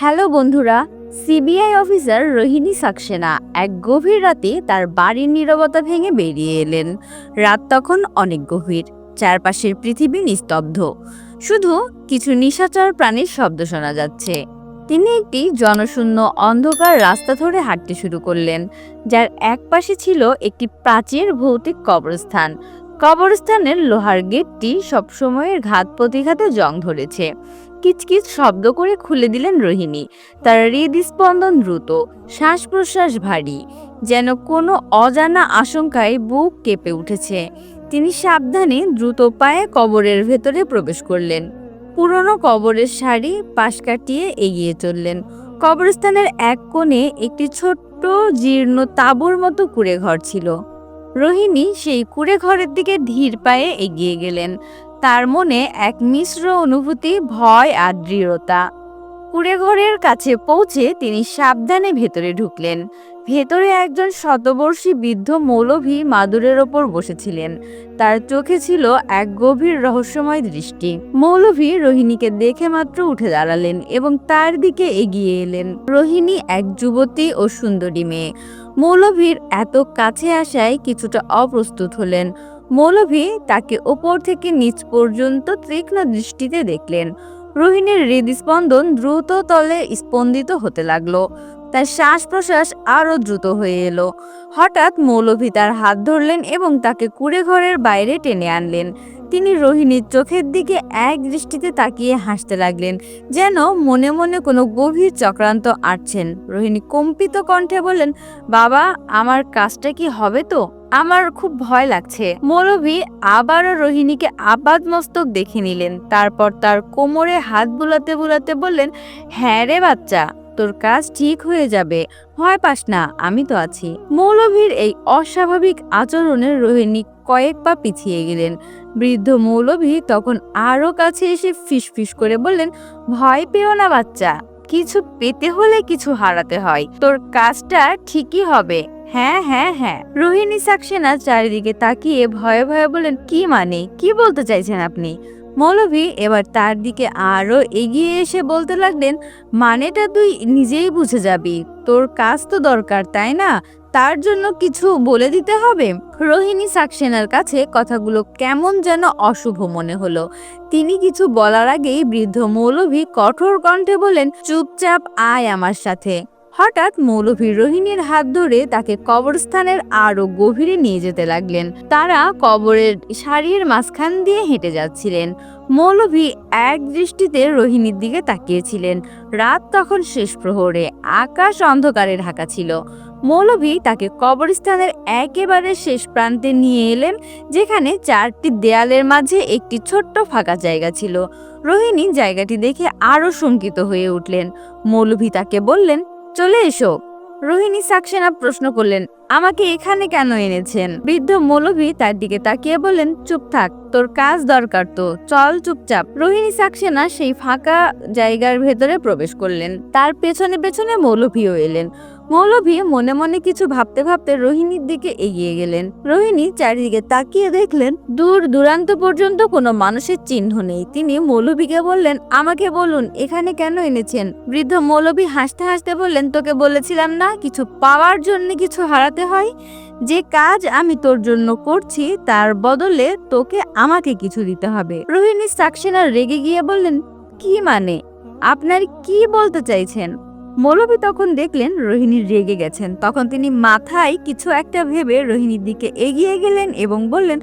Hello বন্ধুরা, CBI officer Rohini Saxena এক গভীর রাতে তার বাড়ির নীরবতা ভেঙে বেরিয়ে এলেন। রাত তখন অনেক গভীর, চারপাশের পৃথিবী নিস্তব্ধ। শুধু কিছু নিশাচর প্রাণীর শব্দ শোনা যাচ্ছে। তিনি একটি জনশূন্য অন্ধকার রাস্তা ধরে হাঁটতে শুরু করলেন, যার একপাশে ছিল একটি প্রাচীর ভৌতিক কবরস্থান। কবরস্থানের লোহার গেটটি সবসময়ের ঘাত প্রতিঘাতে জং ধরেছে। কিচকিচ শব্দ করে খুলে দিলেন রোহিণী। তার হৃদস্পন্দন দ্রুত শ্বাস প্রশ্বাস ভারী, যেন কোনো অজানা আশঙ্কায় বুক কেঁপে উঠেছে। তিনি সাবধানে দ্রুত পায়ে কবরের ভেতরে প্রবেশ করলেন। পুরনো কবরের শাড়ি পাশ কাটিয়ে এগিয়ে চললেন। কবরস্থানের এক কোণে একটি ছোট্ট, জীর্ণ তাঁবুর মতো কুড়ে ঘর ছিল। রোহিণী সেই কুড়ে ঘরের দিকে ধীর পায়ে এগিয়ে গেলেন। তার মনে এক মিশ্র অনুভূতি, ভয় আর দৃঢ়তা। কুড়ে ঘরের কাছে পৌঁছে তিনি সাবধানে ভেতরে ঢুকলেন। ভেতরে একজন শতবর্ষী বৃদ্ধ মৌলভী মাদুরের ওপর বসেছিলেন। তার চোখে ছিল এক গভীর রহস্যময় দৃষ্টি। মৌলভী রোহিণীকে দেখে মাত্র উঠে দাঁড়ালেন এবং তার দিকে এগিয়ে এলেন। রোহিণী এক যুবতী ও সুন্দরী মেয়ে। মৌলভীর এত কাছে আসায় কিছুটা অপ্রস্তুত হলেন। মৌলভী তাকে ওপর থেকে নিচ পর্যন্ত তীক্ষ্ণ দৃষ্টিতে দেখলেন। রোহিণীর হৃদস্পন্দন দ্রুত তলে স্পন্দিত হতে লাগল। তার শ্বাস প্রশ্বাস আরও দ্রুত হয়ে এলো। হঠাৎ মৌলভী তার হাত ধরলেন এবং তাকে কুড়ে ঘরের বাইরে টেনে আনলেন। তিনি রোহিণীর চোখের দিকে এক দৃষ্টিতে তাকিয়ে হাসতে লাগলেন, যেন মনে মনে কোনো গভীর চক্রান্ত আটছেন। রোহিণী কম্পিত কণ্ঠে বললেন, বাবা, আমার কাজটা কি হবে তো? আমার খুব ভয় লাগছে। মৌলভী আবারও রোহিণীকে আপাদ মস্তক দেখে নিলেন, তারপর তার কোমরে হাত বুলাতে বুলাতে বললেন হ্যাঁ রে বাচ্চা, তোর কাজ ঠিক হয়ে যাবে, ভয় পাস না, আমি তো আছি। মৌলভীর এই অস্বাভাবিক আচরণে রোহিণী কয়েক পা পিছিয়ে গেলেন। বৃদ্ধ মৌলভী তখন আরও কাছে এসে ফিসফিস করে বললেন, ভয় পেও না বাচ্চা, কিছু পেতে হলে কিছু হারাতে হয়, তোর কাজটা ঠিকই হবে। হ্যাঁ হ্যাঁ হ্যাঁ। রোহিণী সাক্সেনা চারিদিকে তাকিয়ে ভয়ে ভয়ে বলেন কি মানে? কি বলতে চাইছেন আপনি? মৌলভী এবার তার দিকে আরও এগিয়ে এসে বলতে লাগলেন, মানেটা তুই নিজেই বুঝে যাবি, তোর কাজ তো দরকার, তাই না? তার জন্য কিছু বলে দিতে হবে? রোহিণী সাক্সেনার কাছে কথাগুলো কেমন যেন অশুভ মনে হলো। তিনি কিছু বলার আগেই বৃদ্ধ মৌলভী কঠোর কণ্ঠে বলেন চুপচাপ আয় আমার সাথে। হঠাৎ মৌলভী রোহিণীর হাত ধরে তাকে কবরস্থানের আরও গভীরে নিয়ে যেতে লাগলেন। তারা কবরের শাড়ির মাঝখান দিয়ে হেঁটে যাচ্ছিলেন। মৌলভী এক দৃষ্টিতে রোহিণীর দিকে তাকিয়েছিলেন। রাত তখন শেষ প্রহরে, আকাশ অন্ধকারে ঢাকা ছিল। মৌলভী তাকে কবরস্থানের একেবারে শেষ প্রান্তে নিয়ে এলেন, যেখানে চারটি দেয়ালের মাঝে একটি ছোট্ট ফাঁকা জায়গা ছিল। রোহিণী জায়গাটি দেখে আরও শঙ্কিত হয়ে উঠলেন। মৌলভী তাকে বললেন, চলে এসো। রোহিণী সাক্সেনা প্রশ্ন করলেন, আমাকে এখানে কেন এনেছেন? বৃদ্ধ মৌলভী তার দিকে তাকিয়ে বললেন, চুপ থাক, তোর কাজ দরকার তো, চল চুপচাপ। রোহিণী সাক্সেনা সেই ফাঁকা জায়গার ভেতরে প্রবেশ করলেন। তার পেছনে পেছনে মৌলভীও এলেন। মৌলভী মনে মনে কিছু ভাবতে ভাবতে রোহিণীর দিকে এগিয়ে গেলেন। রোহিণী চারিদিকে তাকিয়ে দেখলেন, দূর দূরান্ত পর্যন্ত কোনো মানুষের চিহ্ন নেই। তিনি মৌলভীকে বললেন, আমাকে বলুন, এখানে কেন এনেছেন? বৃদ্ধ মৌলভী হাসতে হাসতে বললেন, তোকে বলেছিলাম না, কিছু পাওয়ার জন্য কিছু হারাতে হয়। যে কাজ আমি তোর জন্য করছি, তার বদলে তোকে আমাকে কিছু দিতে হবে। রোহিণী সাক্সেনা রেগে গিয়ে বললেন, কি মানে? আপনার কি বলতে চাইছেন? মৌলভী তখন দেখলেন রোহিণী রেগে গেছেন। তখন তিনি মাথায় কিছু একটা ভেবে রোহিণীর দিকে এগিয়ে গেলেন এবং বললেন,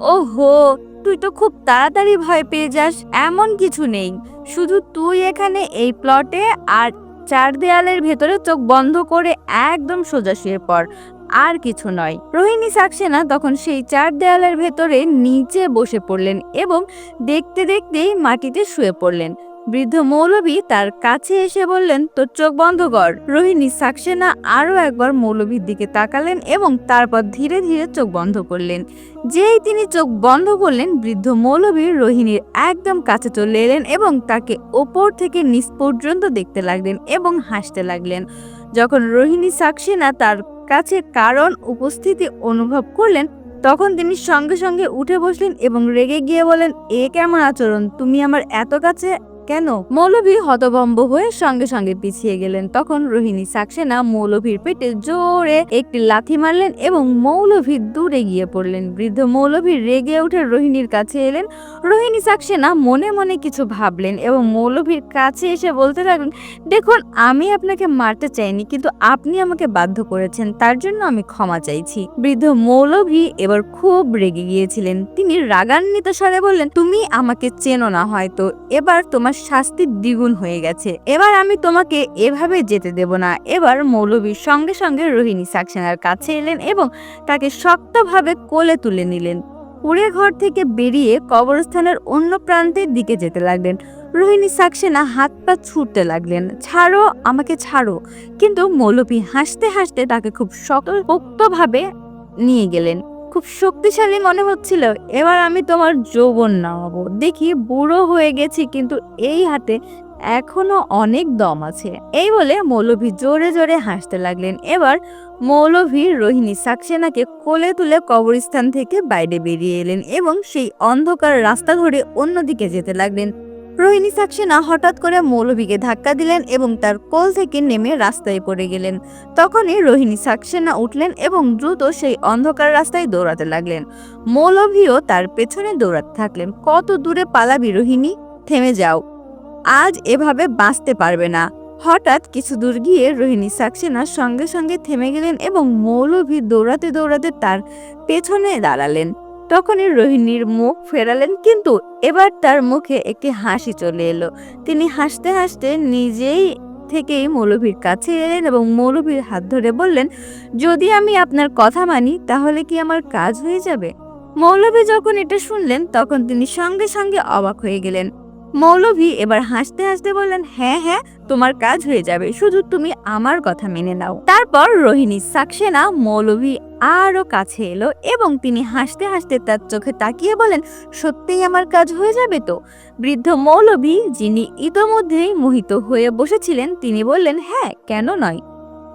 ওহো, তুই তো খুব তাড়াতাড়ি ভয় পেয়ে যাস, এমন কিছু নেই। শুধু তুই এখানে এই প্লটে আর চার দেয়ালের ভেতরে চোখ বন্ধ করে একদম সোজা শুয়ে পড়, আর কিছু নয়। রোহিণী সাক্সেনা তখন সেই চার দেয়ালের ভেতরে নিচে বসে পড়লেন এবং দেখতে দেখতেই মাটিতে শুয়ে পড়লেন। বৃদ্ধ মৌলভী তার কাছে এসে বললেন, তোর চোখ বন্ধ কর। রোহিণী সাক্সেনা আরও একবার মৌলভীর দিকে তাকালেন এবং তারপর ধীরে ধীরে চোখ বন্ধ করলেন। যেই তিনি চোখ বন্ধ করলেন, বৃদ্ধ মৌলভী রোহিণীর একদম কাছে চলে এলেন এবং তাকে ওপর থেকে নিচ পর্যন্ত দেখতে লাগলেন এবং হাসতে লাগলেন। যখন রোহিণী সাক্সেনা তার কাছে কারণ উপস্থিতি অনুভব করলেন, তখন তিনি সঙ্গে সঙ্গে উঠে বসলেন এবং রেগে গিয়ে বলেন এ কেমন আচরণ? তুমি আমার এত কাছে কেন? মৌলভী হতভম্ব হয়ে সঙ্গে সঙ্গে পিছিয়ে গেলেন। তখন রোহিণী সাক্সেনা মৌলভীর পেটে জোরে একটি লাথি মারলেন এবং মৌলভী দূরে গিয়ে পড়লেন। বৃদ্ধ মৌলভী রেগে উঠে রোহিণীর কাছে এলেন। রোহিণী সাক্সেনা মনে মনে কিছু ভাবলেন এবং মৌলভীর কাছে এসে বলতে লাগলেন, দেখুন, আমি আপনাকে মারতে চাইনি, কিন্তু আপনি আমাকে বাধ্য করেছেন, তার জন্য আমি ক্ষমা চাইছি। বৃদ্ধ মৌলভী এবার খুব রেগে গিয়েছিলেন। তিনি রাগান্বিত স্বরে বললেন, তুমি আমাকে চেনো না হয়তো, এবার তোমার শাস্তি দ্বিগুণ হয়ে গেছে। এবার আমি তোমাকে এভাবে যেতে দেব না। এবার মৌলভীর সঙ্গে সঙ্গে রোহিণী সাক্সেনার কাছে এলেন এবং তাকে শক্তভাবে কোলে তুলে নিলেন। কুড়ে ঘর থেকে বেরিয়ে কবরস্থানের অন্য প্রান্তের দিকে যেতে লাগলেন। রোহিণী সাক্সেনা হাত পা ছুটতে লাগলেন, ছাড়ো, আমাকে ছাড়ো। কিন্তু মৌলভী হাসতে হাসতে তাকে খুব শক্তভাবে নিয়ে গেলেন। খুব শক্তিশালী মনে হচ্ছিল। এবার আমি তোমার যৌবন নামাবো। দেখি বুড়ো হয়ে গেছি কিন্তু এই হাতে এখনও অনেক দম আছে। এই বলে মৌলভী জোরে জোরে হাসতে লাগলেন। এবার মৌলভী রোহিণী সাক্সেনাকে কোলে তুলে কবরস্থান থেকে বাইরে বেরিয়ে এলেন এবং সেই অন্ধকার রাস্তা ধরে অন্যদিকে যেতে লাগলেন। রোহিণী সাক্সেনা হঠাৎ করে মৌলভীকে ধাক্কা দিলেন এবং তার কোল থেকে নেমে রাস্তায় পড়ে গেলেন। তখনই রোহিণী সাক্সেনা উঠলেন এবং দ্রুত সেই অন্ধকার রাস্তায় দৌড়াতে লাগলেন। মৌলভীও তার পেছনে দৌড়াতে থাকলেন। কত দূরে পালাবি রোহিণী? থেমে যাও। আজ এভাবে বাঁচতে পারবে না। হঠাৎ কিছু দূর গিয়ে রোহিণী সাক্সেনা সঙ্গে সঙ্গে থেমে গেলেন এবং মৌলভী দৌড়াতে দৌড়াতে তার পেছনে দাঁড়ালেন। তখনই রোহিণীর মুখ ফেরালেন, কিন্তু এবার তার মুখে একটি হাসি চলে এলো। তিনি হাসতে হাসতে নিজেই থেকেই মৌলভীর কাছে এলেন এবং মৌলভীর হাত ধরে বললেন, যদি আমি আপনার কথা মানি, তাহলে কি আমার কাজ হয়ে যাবে? মৌলভী যখন এটা শুনলেন, তখন তিনি সঙ্গে সঙ্গে অবাক হয়ে গেলেন। মৌলভী এবার হাসতে হাসতে বললেন হ্যাঁ হ্যাঁ তোমার কাজ হয়ে যাবে, শুধু তুমি আমার কথা মেনে নাও। তারপর রোহিণী সাকসেনা মৌলভী আরও কাছে এলো এবং তিনি হাসতে হাসতে তার চোখে তাকিয়ে বলেন, সত্যিই আমার কাজ হয়ে যাবে তো? বৃদ্ধ মৌলভী, যিনি ইতোমধ্যেই মোহিত হয়ে বসেছিলেন, তিনি বললেন হ্যাঁ কেন নয়?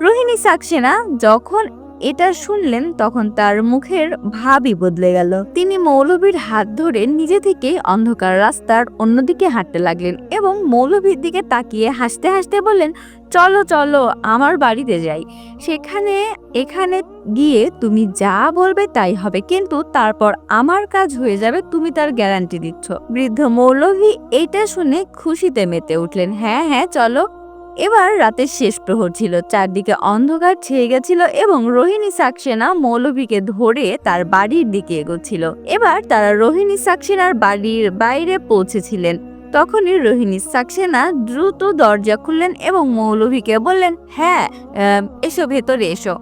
রোহিণী সাক্সেনা যখন এটা শুনলেন, তখন তার মুখের ভাবই বদলে গেল। তিনি মৌলভীর হাত ধরে নিজে থেকে অন্ধকার রাস্তার অন্যদিকে হাঁটতে লাগলেন এবং মৌলভীর দিকে তাকিয়ে হাসতে হাসতে বললেন চলো চলো, আমার বাড়িতে যাই। সেখানে, এখানে গিয়ে তুমি যা বলবে তাই হবে। কিন্তু তারপর আমার কাজ হয়ে যাবে, তুমি তার গ্যারান্টি দিচ্ছ। বৃদ্ধ মৌলভী এটা শুনে খুশিতে মেতে উঠলেন। হ্যাঁ হ্যাঁ চলো। এবার রাতের শেষ প্রহর ছিল। চারদিকে অন্ধকার ছেয়ে গেছিল এবং রোহিণী সাক্সেনা মৌলভীকে ধরে তার বাড়ির দিকে এগোচ্ছিল। এবার তারা রোহিণী সাক্সেনার বাড়ির বাইরে পৌঁছেছিলেন। তখনই রোহিণী সাক্সেনা দ্রুত দরজা খুললেন এবং মৌলভীকে বললেন হ্যাঁ এসো ভেতরে এসো।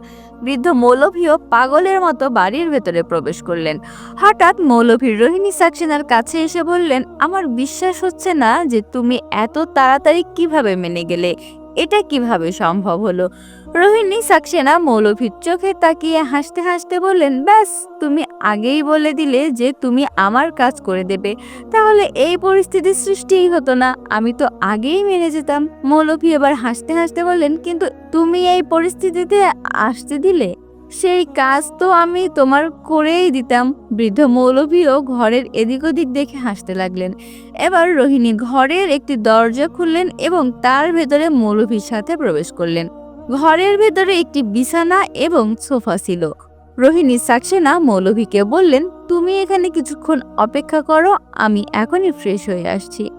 বৃদ্ধ মৌলভীও পাগলের মতো বাড়ির ভেতরে প্রবেশ করলেন। হঠাৎ মৌলভী রোহিণী সাক্সেনার কাছে এসে বললেন, আমার বিশ্বাস হচ্ছে না যে তুমি এত তাড়াতাড়ি কীভাবে মেনে গেলে? এটা কীভাবে সম্ভব হলো? রোহিণী সাক্সেনা মৌলভীর চোখে তাকিয়ে হাসতে হাসতে বললেন, ব্যাস, তুমি আগেই বলে দিলে যে তুমি আমার কাজ করে দেবে। তাহলে এই পরিস্থিতির সৃষ্টিই হতো না। আমি তো আগেই মেনে যেতাম। মৌলভী এবার হাসতে হাসতে বললেন, কিন্তু তুমি এই পরিস্থিতিতে আসতে দিলে? সেই কাজ তো আমি তোমার করেই দিতাম। বৃদ্ধ মৌলভীও ঘরের এদিক ওদিক দেখে হাসতে লাগলেন। এবার রোহিণী ঘরের একটি দরজা খুললেন এবং তার ভেতরে মৌলভীর সাথে প্রবেশ করলেন। ঘরের ভেতরে একটি বিছানা এবং সোফা ছিল। রোহিণী সাক্সেনা মৌলভীকে বললেন, তুমি এখানে কিছুক্ষণ অপেক্ষা করো, আমি এখনই ফ্রেশ হয়ে আসছি।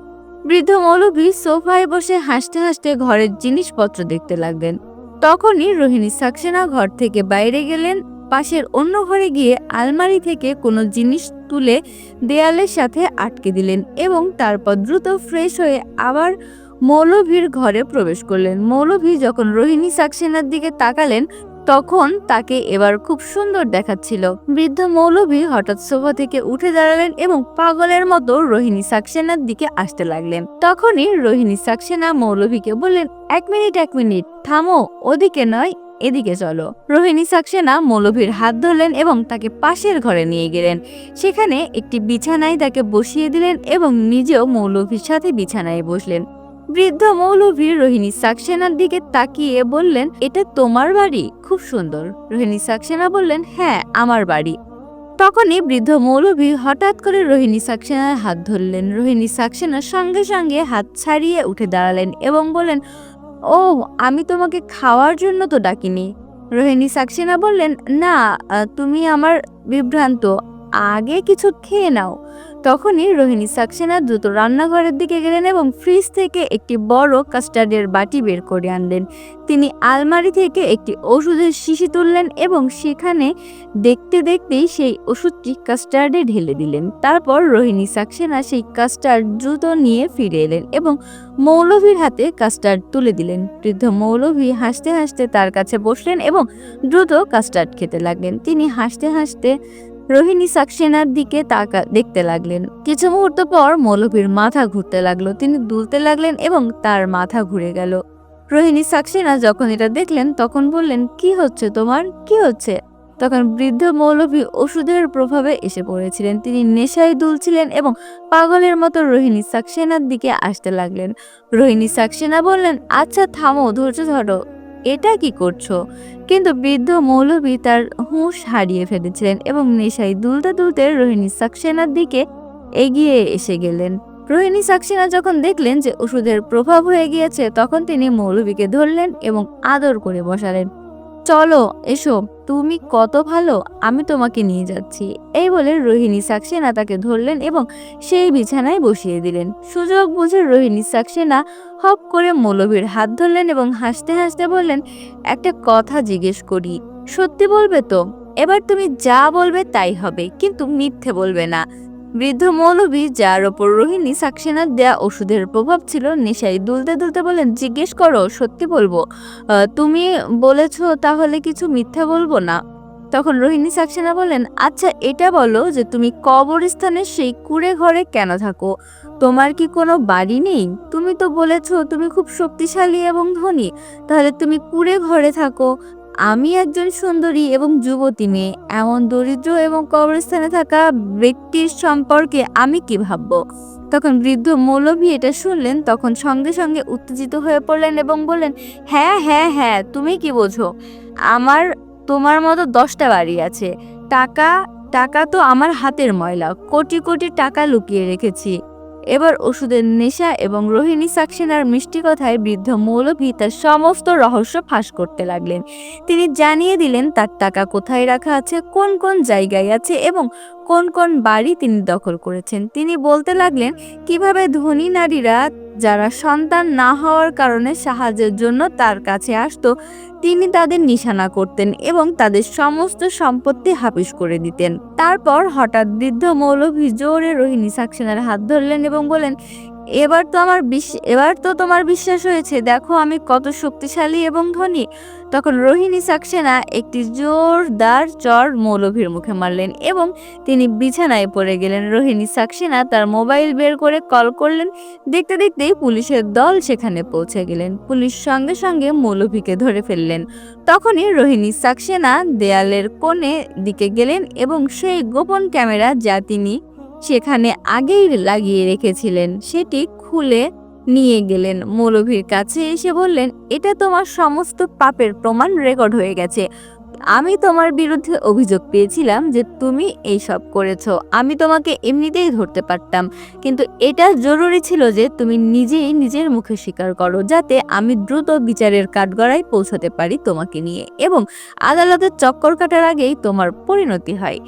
বৃদ্ধ মৌলভী সোফায় বসে হাসতে হাসতে ঘরের জিনিসপত্র দেখতে লাগলেন। তখনই রোহিণী সাক্সেনা ঘর থেকে বাইরে গেলেন, পাশের অন্য ঘরে গিয়ে আলমারি থেকে কোনো জিনিস তুলে দেয়ালের সাথে আটকে দিলেন এবং তারপর দ্রুত ফ্রেশ হয়ে আবার মৌলভীর ঘরে প্রবেশ করলেন। মৌলভী যখন রোহিণী সাক্সেনার দিকে তাকালেন, তখন তাকে এবার খুব সুন্দর দেখাচ্ছিল। বৃদ্ধ মৌলভী হঠাৎ সোফা থেকে উঠে দাঁড়ালেন এবং পাগলের মতো রোহিণী সাক্সেনার দিকে আসতে লাগলেন। তখনই রোহিণী সাক্সেনা মৌলভীকে বললেন, এক মিনিট এক মিনিট, থামো, ওদিকে নয়, এদিকে চলো। রোহিণী সাক্সেনা মৌলভীর হাত ধরলেন এবং তাকে পাশের ঘরে নিয়ে গেলেন। সেখানে একটি বিছানায় তাকে বসিয়ে দিলেন এবং নিজেও মৌলভীর সাথে বিছানায় বসলেন। বৃদ্ধ মৌলভী রোহিণী সাক্সেনার দিকে তাকিয়ে বললেন, এটা তোমার বাড়ি? খুব সুন্দর। রোহিণী সাক্সেনা বললেন হ্যাঁ আমার বাড়ি। তখনই বৃদ্ধ মৌলভী হঠাৎ করে রোহিণী সাক্সেনার হাত ধরলেন। রোহিণী সাক্সেনা সঙ্গে সঙ্গে হাত ছাড়িয়ে উঠে দাঁড়ালেন এবং বললেন ও আমি তোমাকে খাওয়ার জন্য তো ডাকিনি। রোহিণী সাক্সেনা বললেন, না তুমি আমার বিভ্রান্ত। আগে কিছু খেয়ে নাও। তখনই রোহিণী সাক্সেনা দ্রুত রান্নাঘরের দিকে গেলেন এবং ফ্রিজ থেকে একটি বড় কাস্টার্ডের বাটি বের করে আনলেন। তিনি আলমারি থেকে একটি ওষুধের শিশি তুললেন এবং সেখানে দেখতে দেখতেই সেই ওষুধটি কাস্টার্ডে ঢেলে দিলেন। তারপর রোহিণী সাক্সেনা সেই কাস্টার্ড দ্রুত নিয়ে ফিরে এলেন এবং মৌলভীর হাতে কাস্টার্ড তুলে দিলেন। বৃদ্ধ মৌলভী হাসতে হাসতে তার কাছে বসলেন এবং দ্রুত কাস্টার্ড খেতে লাগলেন। তিনি হাসতে হাসতে রোহিণী সাক্সেনার দিকে তাকা, দেখতে লাগলেন। কিছু মুহূর্ত পর মৌলভীর মাথা ঘুরতে লাগল। তিনি দুলতে লাগলেন এবং তার মাথা ঘুরে গেল। রোহিণী সাক্সেনা যখন এটা দেখলেন, তখন বললেন, কি হচ্ছে তোমার? কি হচ্ছে? তখন বৃদ্ধ মৌলভী ওষুধের প্রভাবে এসে পড়েছিলেন। তিনি নেশায় দুলছিলেন এবং পাগলের মতো রোহিণী সাক্সেনার দিকে আসতে লাগলেন। রোহিণী সাক্সেনা বললেন আচ্ছা থামো, ধৈর্য ধরো। এটা কি করছ? কিন্তু বৃদ্ধ মৌলভি তার হুঁশ হারিয়ে ফেলেছিলেন এবং নেশায় দুলতে দুলতে রোহিণী সাক্সেনার দিকে এগিয়ে এসে গেলেন। রোহিণী সাক্সেনা যখন দেখলেন যে ওষুধের প্রভাব হয়ে গিয়েছে, তখন তিনি মৌলভীকে ধরলেন এবং আদর করে বসালেন। চলো, এসো। তুমি কত ভালো, আমি তোমাকে নিয়ে যাচ্ছি। এই বলে রোহিণী সাক্সেনা তাকে ধরলেন এবং সেই বিছানায় বসিয়ে দিলেন। সুযোগ বুঝে রোহিণী সাক্সেনা হপ করে মৌলভীর হাত ধরলেন এবং হাসতে হাসতে বললেন, একটা কথা জিজ্ঞেস করি, সত্যি বলবে তো? এবার তুমি যা বলবে তাই হবে, কিন্তু মিথ্যে বলবে না। বৃদ্ধ মৌলভী, যার ওপর রোহিণী সাক্সেনার দেয়া ওষুধের প্রভাব ছিল নেশায় দুলতে দুলতে বলেন, জিজ্ঞেস করো, সত্যি বলব? তুমি বলেছ তাহলে কিছু মিথ্যে বলব না? তখন রোহিণী সাক্সেনা বলেন আচ্ছা এটা বলো যে তুমি কবরস্থানের সেই কুড়ে ঘরে কেন থাকো? তোমার কি কোনো বাড়ি নেই? তুমি তো বলেছ তুমি খুব শক্তিশালী এবং ধনী। তাহলে তুমি কুড়ে ঘরে থাকো। আমি একজন সুন্দরী এবং যুবতী মেয়ে। এমন দরিদ্র এবং কবরস্থানে থাকা ব্যক্তির সম্পর্কে আমি কি ভাববো? তখন বৃদ্ধ মৌলভী এটা শুনলেন, তখন সঙ্গে সঙ্গে উত্তেজিত হয়ে পড়লেন এবং বললেন হ্যাঁ হ্যাঁ হ্যাঁ তুমি কি বোঝো? আমার, তোমার মতো দশটা বাড়ি আছে। টাকা টাকা তো আমার হাতের ময়লা। কোটি কোটি টাকা লুকিয়ে রেখেছি। এবার ওষুধের নেশা এবং রোহিণী সাক্সেনার মিষ্টি কথায় বৃদ্ধ মৌলভী তার সমস্ত রহস্য ফাঁস করতে লাগলেন। তিনি জানিয়ে দিলেন তার টাকা কোথায় রাখা আছে, কোন কোন জায়গায় আছে এবং কোন কোন বাড়ি তিনি দখল করেছেন। তিনি বলতে লাগলেন, কীভাবে ধনী নারীরা যারা সন্তান না হওয়ার কারণে সাহায্যের জন্য তার কাছে আসতো, তিনি তাদের নিশানা করতেন এবং তাদের সমস্ত সম্পত্তি হাফিস করে দিতেন। তারপর হঠাৎ বৃদ্ধ মৌলভী জোরে রোহিণী সাক্সেনার হাত ধরলেন এবং বলেন এবার তো আমার বিশ- এবার তো তোমার বিশ্বাস হয়েছে। দেখো আমি কত শক্তিশালী এবং ধনী। তখন রোহিণী সাক্সেনা একটি জোরদার চর মৌলভীর মুখে মারলেন এবং তিনি বিছানায় পড়ে গেলেন। রোহিণী সাক্সেনা তার মোবাইল বের করে কল করলেন। দেখতে দেখতেই পুলিশের দল সেখানে পৌঁছে গেলেন। পুলিশ সঙ্গে সঙ্গে মৌলভীকে ধরে ফেললেন। তখনই রোহিণী সাক্সেনা দেয়ালের কোণে দিকে গেলেন এবং সেই গোপন ক্যামেরা যা তিনি সেখানে আগেই লাগিয়ে রেখেছিলেন। সেটি খুলে নিয়ে গেলেন। মৌলভীর কাছে এসে বললেন, এটা তোমার সমস্ত পাপের প্রমাণ রেকর্ড হয়ে গেছে। আমি তোমার বিরুদ্ধে অভিযোগ পেয়েছিলাম যে তুমি এই সব করেছ। আমি তোমাকে এমনিতেই ধরতে পারতাম। কিন্তু এটা জরুরি ছিল যে তুমি নিজেই নিজের মুখে স্বীকার করো, যাতে আমি দ্রুত বিচারের কাঠগড়ায় পৌঁছাতে পারি তোমাকে নিয়ে। এবং আদালতের চক্কর কাটার আগেই তোমার পরিণতি হয়।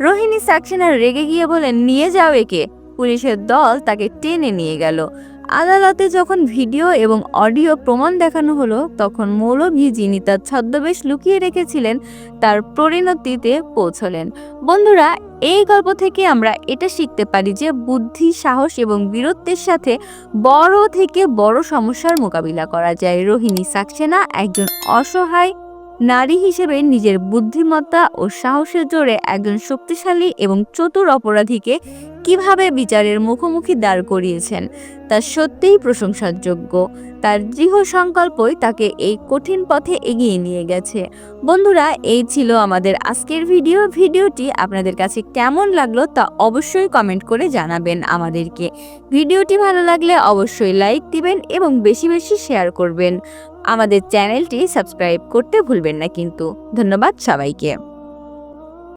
রোহিণী সাক্সেনা রেগে গিয়ে বলেন নিয়ে যাও একে। পুলিশের দল তাকে টেনে নিয়ে গেল। আদালতে যখন ভিডিও এবং অডিও প্রমাণ দেখানো হলো, তখন মৌলভী যিনি তার ছদ্মবেশ লুকিয়ে রেখেছিলেন, তার পরিণতিতে পৌঁছলেন। বন্ধুরা, এই গল্প থেকে আমরা এটা শিখতে পারি যে বুদ্ধি, সাহস এবং বীরত্বের সাথে বড় থেকে বড় সমস্যার মোকাবিলা করা যায়। রোহিণী সাক্সেনা একজন অসহায় নারী হিসেবে নিজের বুদ্ধিমত্তা ও সাহসের জোরে একজন শক্তিশালী এবং চতুর অপরাধীকে কীভাবে বিচারের মুখোমুখি দাঁড় করিয়েছেন, তা সত্যিই প্রশংসার যোগ্য তার দৃঢ় সংকল্পই তাকে এই কঠিন পথে এগিয়ে নিয়ে গেছে। বন্ধুরা, এই ছিল আমাদের আজকের ভিডিও। ভিডিওটি আপনাদের কাছে কেমন লাগল তা অবশ্যই কমেন্ট করে জানাবেন আমাদেরকে। ভিডিওটি ভালো লাগলে অবশ্যই লাইক দিবেন এবং বেশি বেশি শেয়ার করবেন। আমাদের চ্যানেলটি সাবস্ক্রাইব করতে ভুলবেন না কিন্তু। ধন্যবাদ সবাইকে।